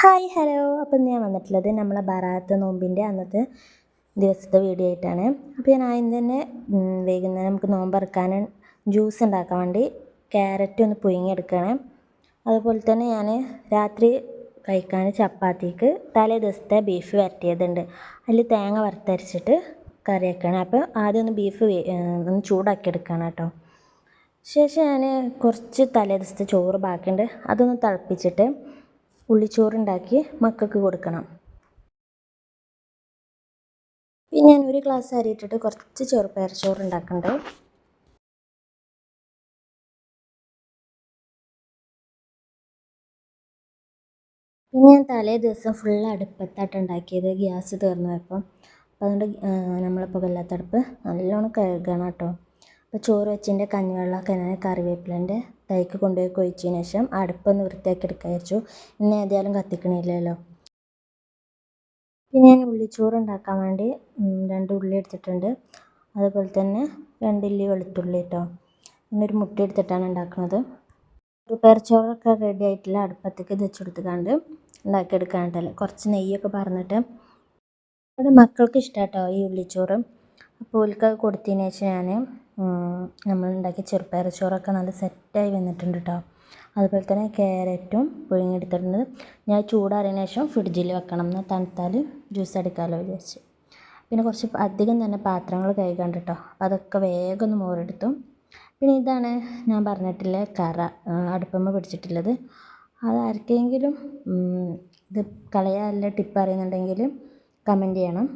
Hi hello. അപ്പം ഞാൻ വന്നിട്ടുള്ളത് നമ്മളെ ബറാത്ത് നോമ്പിന്റെ അന്നത്തെ ദിവസത്തെ വീഡിയോ ആയിട്ടാണ്. അപ്പോൾ ഞാൻ ആദ്യം തന്നെ വൈകുന്നേരം നമുക്ക് നോമ്പ് ഇറക്കാൻ ജ്യൂസ് ഉണ്ടാക്കാൻ വേണ്ടി ക്യാരറ്റ് ഒന്ന് പുഴുങ്ങിയെടുക്കണം അതുപോലെ തന്നെ ഞാൻ രാത്രി കഴിക്കാൻ ചപ്പാത്തിക്ക് തലേ ദിവസത്തെ ബീഫ് വരട്ടിയതുണ്ട്. അതിൽ തേങ്ങ വറുത്തരച്ചിട്ട് കറി വെക്കണം അപ്പോൾ ആദ്യം ഒന്ന് ബീഫ് ഒന്ന് ചൂടാക്കി എടുക്കണം കേട്ടോ. ശേഷം ഞാൻ കുറച്ച് തലേ ദിവസത്തെ ചോറ് ബാക്കിയുണ്ട്. അതൊന്ന് തിളപ്പിച്ചിട്ട് ഉള്ളിച്ചോറുണ്ടാക്കി മക്കൾക്ക് കൊടുക്കണം. പിന്നെ ഞാൻ ഒരു ഗ്ലാസ് അരി ഇട്ടിട്ട് കുറച്ച് ചെറുപയർ ചോറ് ഉണ്ടാക്കുന്നുണ്ട് പിന്നെ ഞാൻ തലേ ദിവസം ഫുൾ അടുപ്പത്തായിട്ട് ഉണ്ടാക്കിയത്. ഗ്യാസ് തീർന്നു പോയപ്പോൾ അപ്പോൾ അതുകൊണ്ട് നമ്മൾ പുകയില്ലാത്ത നല്ലോണം കഴുകണം കേട്ടോ. അപ്പോൾ ചോറ് വെച്ചതിന്റെ കഞ്ഞിവെള്ളമൊക്കെ ഞാൻ കറിവേപ്പിലേന്റെ തൈക്ക് കൊണ്ടുപോയി കൊഴിച്ചതിന് ശേഷം അടുപ്പൊന്ന് വൃത്തിയാക്കി എടുക്കാൻ വെച്ചു ഇന്ന് ഏതായാലും കത്തിക്കണില്ലല്ലോ. പിന്നെ ഞാൻ ഉള്ളിച്ചോറ് ഉണ്ടാക്കാൻ വേണ്ടി രണ്ട് ഉള്ളി എടുത്തിട്ടുണ്ട്. അതുപോലെ തന്നെ രണ്ടില്ലി വെളുത്തുള്ളി കേട്ടോ പിന്നെ ഒരു മുട്ട എടുത്തിട്ടാണ് ഉണ്ടാക്കുന്നത്. പ്രിപ്പയർ ചോറൊക്കെ റെഡി ആയിട്ടില്ല അടുപ്പത്തേക്ക് വെച്ചെടുത്തുകൊണ്ട് ഉണ്ടാക്കിയെടുക്കാനായിട്ടല്ലേ. കുറച്ച് നെയ്യൊക്കെ പറഞ്ഞിട്ട് അത് മക്കൾക്ക് ഇഷ്ടമാണ് കേട്ടോ ഈ ഉള്ളിച്ചോറ്. അപ്പോൾ ഓൽക്ക് കൊടുത്തതിന് ശേഷം ഞാൻ നമ്മളുണ്ടാക്കിയ ചെറുപയർ ചോറൊക്കെ നല്ല സെറ്റായി വന്നിട്ടുണ്ട് കേട്ടോ അതുപോലെ തന്നെ ക്യാരറ്റും പുഴുങ്ങിയെടുത്തിട്ടുണ്ട്. ഞാൻ ചൂടാറിയതിന് ശേഷം ഫ്രിഡ്ജിൽ വെക്കണം എന്നാൽ തണുത്താൽ ജ്യൂസ് അടിക്കാമല്ലോ വിചാരിച്ച്. പിന്നെ കുറച്ച് അധികം തന്നെ പാത്രങ്ങൾ കഴുകാണ്ട് കേട്ടോ അതൊക്കെ വേഗം ഒന്ന് മോറെടുത്തു പിന്നെ ഇതാണ് ഞാൻ പറഞ്ഞിട്ടുള്ള കറ അടുപ്പമ്മ പിടിച്ചിട്ടുള്ളത്. അത് ആർക്കെങ്കിലും ഇത് കളയാനുള്ള ടിപ്പ് അറിയുന്നുണ്ടെങ്കിൽ കമന്റ് ചെയ്യണം.